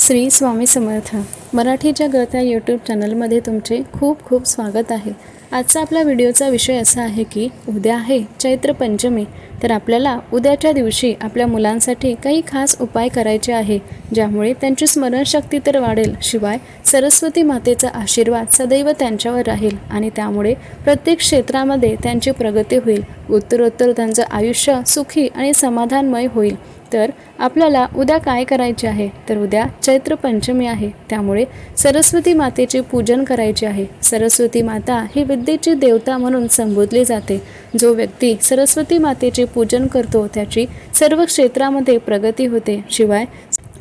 श्री स्वामी समर्थ. मराठीच्या गळत्या यूट्यूब चॅनलमध्ये तुमचे खूप खूप स्वागत आहे. आजचा आपला व्हिडिओचा विषय असा आहे की उद्या आहे चैत्र पंचमी. तर आपल्याला उद्याच्या दिवशी आपल्या मुलांसाठी काही खास उपाय करायचे आहे ज्यामुळे त्यांची स्मरणशक्ती तर वाढेल. शिवाय सरस्वती मातेचा आशीर्वाद सदैव त्यांच्यावर राहील आणि त्यामुळे प्रत्येक क्षेत्रामध्ये त्यांची प्रगती होईल. उत्तरोत्तर त्यांचं आयुष्य सुखी आणि समाधानमय होईल. तर आपल्याला उद्या काय करायचे आहे? तर उद्या चैत्र पंचमी आहे. त्यामुळे सरस्वती मातेचे पूजन करायचे आहे. सरस्वती माता ही विद्येची देवता म्हणून संबोधली जाते. जो व्यक्ती सरस्वती मातेचे पूजन करतो त्याची सर्व क्षेत्रामध्ये प्रगती होते. शिवाय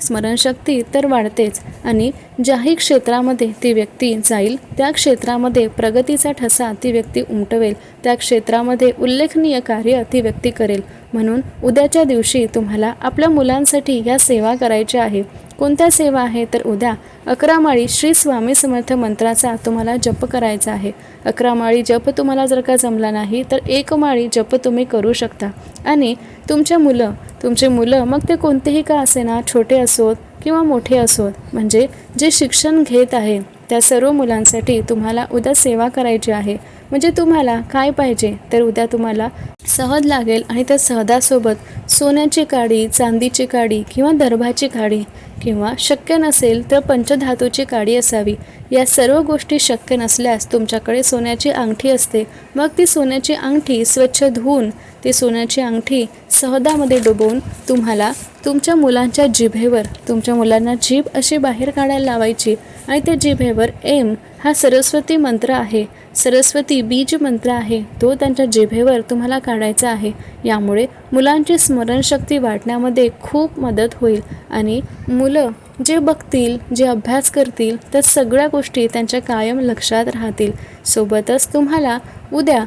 स्मरणशक्ती तर वाढतेच आणि ज्याही क्षेत्रामध्ये ती व्यक्ती जाईल त्या क्षेत्रामध्ये प्रगतीचा ठसा ती व्यक्ती उमटवेल. त्या क्षेत्रामध्ये उल्लेखनीय कार्य ती व्यक्ती करेल. म्हणून उद्याच्या दिवशी तुम्हाला आपल्या मुलांसाठी ह्या सेवा करायच्या आहे कोणत्या सेवा आहे तर उद्या अकरा माळी श्री स्वामी समर्थ मंत्राचा तुम्हाला जप करायचा आहे. अकरा माळी जप तुम्हाला जर का जमला नाही तर एक माळी जप तुम्ही करू शकता. आणि तुमच्या मुलं तुमचे मुलं मग ते कोणतेही का असेना छोटे असोत किंवा मोठे असोत म्हणजे जे शिक्षण घेत आहे त्या सर्व मुलांसाठी तुम्हाला उद्या सेवा करायची आहे. म्हणजे तुम्हाला काय पाहिजे तर उद्या तुम्हाला सहज लागेल आणि त्या सहदासोबत सोन्याची काडी चांदीची काडी किंवा दर्भाची काडी किंवा शक्य नसेल तर पंचधातूची काडी असावी. या सर्व गोष्टी शक्य नसल्यास तुमच्याकडे सोन्याची अंगठी असते. मग ती सोन्याची अंगठी स्वच्छ धुवून ती सोन्याची अंगठी सहदामध्ये डुबवून तुम्हाला तुमच्या मुलांच्या जिभेवर तुमच्या मुलांना जीभ अशी बाहेर काढायला लावायची. आणि त्या जिभेवर एम हा सरस्वती मंत्र आहे. सरस्वती बीज मंत्र आहे. तो त्यांच्या जिभेवर तुम्हाला काढायचा आहे. यामुळे मुलांची स्मरणशक्ती वाढण्यामध्ये खूप मदत होईल. आणि मुलं जे बघतील जे अभ्यास करतील त्या सगळ्या गोष्टी त्यांच्या कायम लक्षात राहतील. सोबतच तुम्हाला उद्या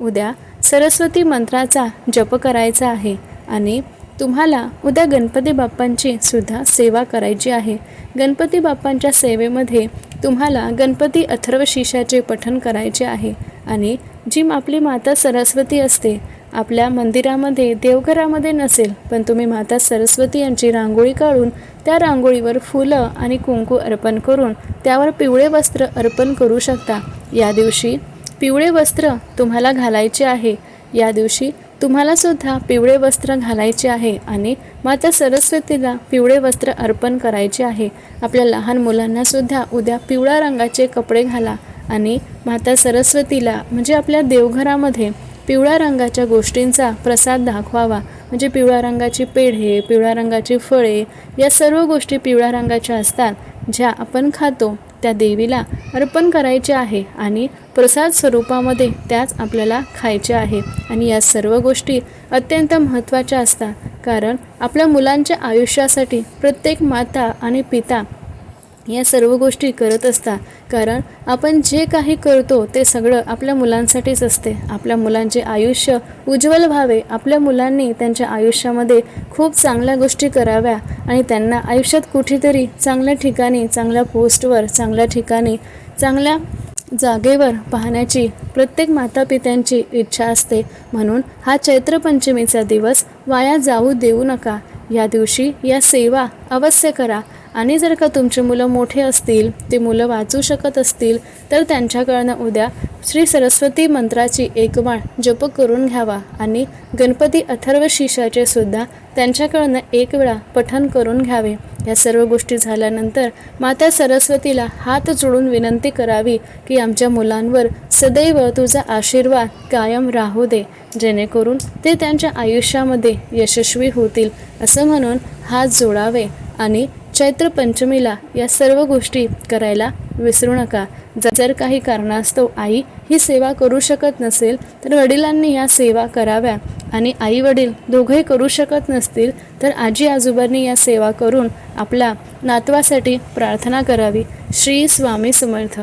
उद्या सरस्वती मंत्राचा जप करायचा आहे. आणि तुम्हाला उद्या गणपती बाप्पांची सुद्धा सेवा करायची आहे. गणपती बाप्पांच्या सेवेमध्ये तुम्हाला गणपती अथर्वशीषाचे पठण करायचे आहे. आणि जी आपली माता सरस्वती असते. आपल्या मंदिरामध्ये देवघरामध्ये नसेल पण तुम्ही माता सरस्वती यांची रांगोळी काढून त्या रांगोळीवर फुलं आणि कुंकू अर्पण करून त्यावर पिवळे वस्त्र अर्पण करू शकता. या दिवशी पिवळे वस्त्र तुम्हाला घालायचे आहे. या दिवशी तुम्हाला सुद्धा पिवळे वस्त्र घालायचे आहे आणि माता सरस्वतीला पिवळे वस्त्र अर्पण करायचे आहे. आपल्या लहान मुलांना सुद्धा उद्या पिवळ्या रंगाचे कपडे घाला आणि माता सरस्वतीला म्हणजे आपल्या देवघरामध्ये पिवळ्या रंगाच्या गोष्टींचा प्रसाद दाखवावा. म्हणजे पिवळ्या रंगाची पेढे पिवळ्या रंगाची फळे या सर्व गोष्टी पिवळ्या रंगाच्या असतात ज्या आपण खातो त्या देवीला अर्पण करायचे आहे. आणि प्रसाद स्वरूपामध्ये त्याच आपल्याला खायचे आहे. आणि या सर्व गोष्टी अत्यंत महत्त्वाच्या असतात. कारण आपल्या मुलांच्या आयुष्यासाठी प्रत्येक माता आणि पिता या सर्व गोष्टी करत असतात. कारण आपण जे काही करतो ते सगळं आपल्या मुलांसाठीच असते. आपल्या मुलांचे आयुष्य उज्ज्वल व्हावे. आपल्या मुलांनी त्यांच्या आयुष्यामध्ये खूप चांगल्या गोष्टी कराव्या आणि त्यांना आयुष्यात कुठेतरी चांगल्या ठिकाणी चांगल्या पोस्टवर चांगल्या ठिकाणी चांगल्या जागेवर पाहण्याची प्रत्येक मातापित्यांची इच्छा असते. म्हणून हा चैत्र पंचमीचा दिवस वाया जाऊ देऊ नका. या दिवशी या सेवा अवश्य करा. आणि जर का तुमची मुलं मोठे असतील ते मुलं वाचू शकत असतील तर त्यांच्याकडनं उद्या श्री सरस्वती मंत्राची एक माळ जप करून घ्यावा आणि गणपती अथर्व शिशाचे सुद्धा त्यांच्याकडनं एक वेळा पठण करून घ्यावे. या सर्व गोष्टी झाल्यानंतर माता सरस्वतीला हात जोडून विनंती करावी की आमच्या मुलांवर सदैव तुझा आशीर्वाद कायम राहू दे जेणेकरून ते त्यांच्या आयुष्यामध्ये यशस्वी होतील असं म्हणून हात जोडावे आणि चैत्र पंचमीला या सर्व गोष्टी करायला विसरू नका. जर काही कारणास्तव आई ही सेवा करू शकत नसेल तर वडिलांनी या सेवा कराव्या. आणि आई वडील दोघंही करू शकत नसतील तर आजी आजोबांनी या सेवा करून आपल्या नातवासाठी प्रार्थना करावी. श्री स्वामी समर्थ.